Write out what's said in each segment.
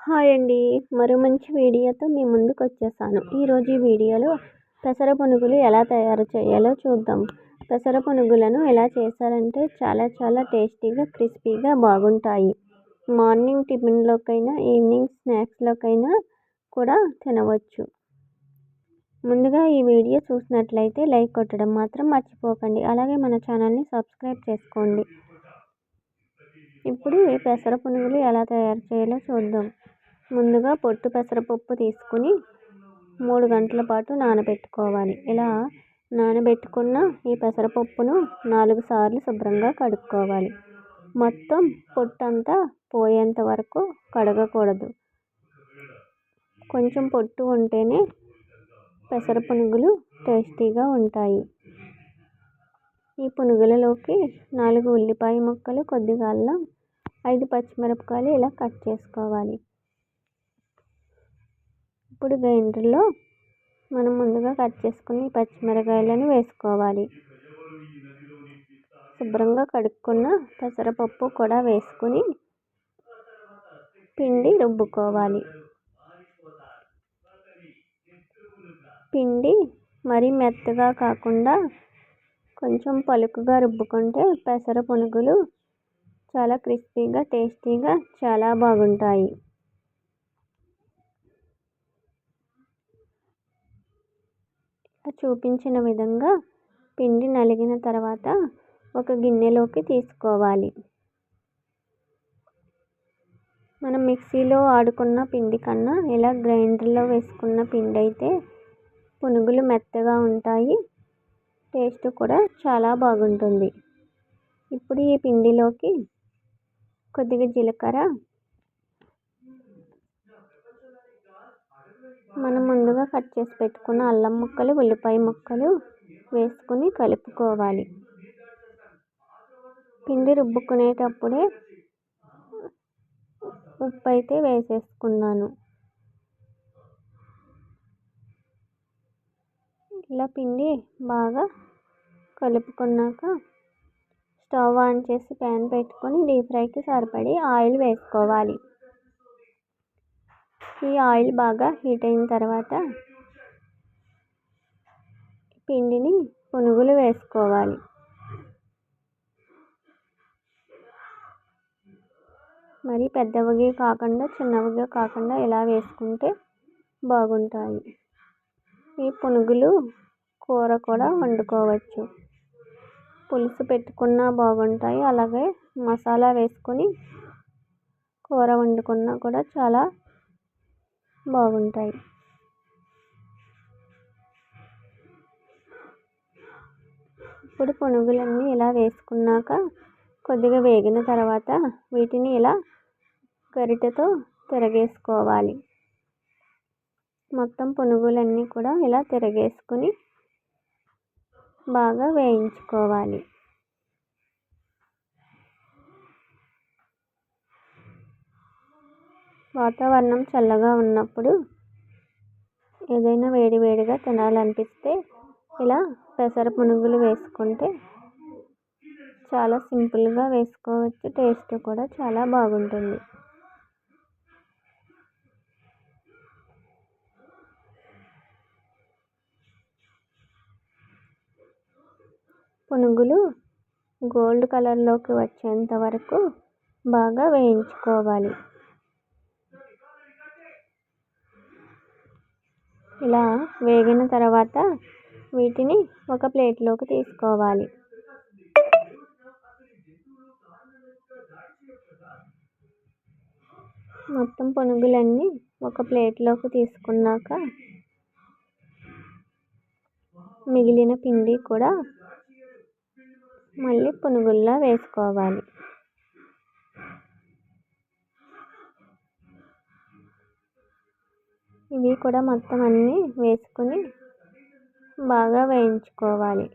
Hi అండి. మరో మంచి వీడియోతో మీ ముందుకు వచ్చేసాను. ఈరోజు ఈ వీడియోలో పెసర పునుగులు ఎలా తయారు చేయాలో చూద్దాం. పెసర పునుగులను ఎలా చేశారంటే చాలా చాలా టేస్టీగా క్రిస్పీగా బాగుంటాయి. మార్నింగ్ టిఫిన్లోకైనా ఈవినింగ్ స్నాక్స్లోకైనా కూడా తినవచ్చు. ముందుగా ఈ వీడియో చూసినట్లయితే లైక్ కొట్టడం మాత్రం మర్చిపోకండి. అలాగే మన ఛానల్ని సబ్స్క్రైబ్ చేసుకోండి. ఇప్పుడు ఈ పెసర పునుగులు ఎలా తయారు చేయాలో చూద్దాం. ముందుగా పొట్టు పెసరపప్పు తీసుకుని మూడు గంటల పాటు నానబెట్టుకోవాలి. ఇలా నానబెట్టుకున్న ఈ పెసరపప్పును నాలుగు సార్లు శుభ్రంగా కడుక్కోవాలి. మొత్తం పొట్టంతా పోయేంత వరకు కడగకూడదు. కొంచెం పొట్టు ఉంటేనే పెసర పునుగులు టేస్టీగా ఉంటాయి. ఈ పునుగులలోకి నాలుగు ఉల్లిపాయ ముక్కలు కొద్దిగా అల్లం ఐదు పచ్చిమిరపకాయలు ఇలా కట్ చేసుకోవాలి. ఇప్పుడు గ్రైండర్లో మనం ముందుగా కట్ చేసుకుని పచ్చిమిరకాయలను వేసుకోవాలి. శుభ్రంగా కడుక్కున్న పెసరపప్పు కూడా వేసుకుని పిండి రుబ్బుకోవాలి. పిండి మరీ మెత్తగా కాకుండా కొంచెం పలుకుగా రుబ్బుకుంటే పెసర పునుగులు చాలా క్రిస్పీగా టేస్టీగా చాలా బాగుంటాయి. చూపించిన విధంగా పిండి నలిగిన తర్వాత ఒక గిన్నెలోకి తీసుకోవాలి. మనం మిక్సీలో ఆడుకున్న పిండి కన్నా ఇలా గ్రైండర్లో వేసుకున్న పిండి అయితే పునుగులు మెత్తగా ఉంటాయి. టేస్ట్ కూడా చాలా బాగుంటుంది. ఇప్పుడు ఈ పిండిలోకి కొద్దిగా జీలకర్ర. మనం ముందుగా కట్ చేసి పెట్టుకున్న అల్లం ముక్కలు ఉల్లిపాయ ముక్కలు వేసుకుని కలుపుకోవాలి. పిండి రుబ్బుకునేటప్పుడే ఉప్పు అయితే వేసేసుకున్నాను. ఇలా పిండి బాగా కలుపుకున్నాక స్టవ్ ఆన్ చేసి ప్యాన్ పెట్టుకొని డీప్ ఫ్రైకి సరిపడి ఆయిల్ వేసుకోవాలి. ఈ ఆయిల్ బాగా హీట్ అయిన తర్వాత పిండిని పునుగులు వేసుకోవాలి. మరి పెద్దవిగా కాకుండా చిన్నవిగా కాకుండా ఇలా వేసుకుంటే బాగుంటాయి. ఈ పునుగులు కూర కూడా వండుకోవచ్చు. పులుసు పెట్టుకున్నా బాగుంటాయి. అలాగే మసాలా వేసుకొని కూర వండుకున్నా కూడా చాలా బాగుంటాయి. ఇప్పుడు పునుగులన్నీ ఇలా వేసుకున్నాక కొద్దిగా వేగిన తర్వాత వీటిని ఇలా గరిటెతో తిరగేసుకోవాలి. మొత్తం పునుగులన్నీ కూడా ఇలా తిరగేసుకుని బాగా వేయించుకోవాలి. వాతావరణం చల్లగా ఉన్నప్పుడు ఏదైనా వేడి వేడిగా తినాలనిపిస్తే ఇలా పెసర పునుగులు వేసుకుంటే చాలా సింపుల్గా వేసుకోవచ్చు. టేస్ట్ కూడా చాలా బాగుంటుంది. పునుగులు గోల్డ్ కలర్లోకి వచ్చేంత వరకు బాగా వేయించుకోవాలి. ఇలా వేగిన తర్వాత వీటిని ఒక ప్లేట్లోకి తీసుకోవాలి. మొత్తం పునుగులన్నీ ఒక ప్లేట్లోకి తీసుకున్నాక మిగిలిన పిండి కూడా మళ్ళీ పునుగుల్లా వేసుకోవాలి. ఇవి కూడా మొత్తం అన్నీ వేసుకొని బాగా వేయించుకోవాలి.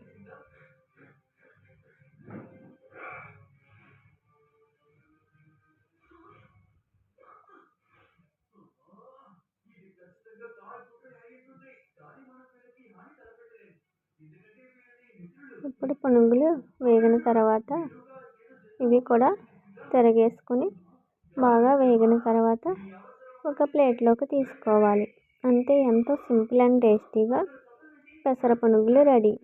ఇప్పుడు పునుగులు వేగిన తర్వాత ఇవి కూడా తిరగేసుకుని బాగా వేగిన తర్వాత ఒక ప్లేట్లోకి తీసుకోవాలి. అంతే ఎంతో సింపుల్ అండ్ టేస్టీగా పెసర పునుగులు రెడీ.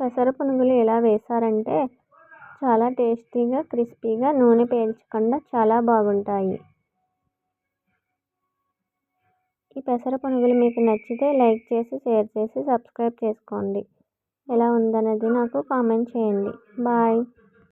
పెసర పునుగులు ఎలా వేశారంటే చాలా టేస్టీగా క్రిస్పీగా నూనె పీల్చకుండా చాలా బాగుంటాయి. ఈ పెసర పునుగులు మీకు నచ్చితే లైక్ చేసి షేర్ చేసి సబ్స్క్రైబ్ చేసుకోండి. ఎలా ఉందన్నది నాకు కామెంట్ చేయండి. బాయ్.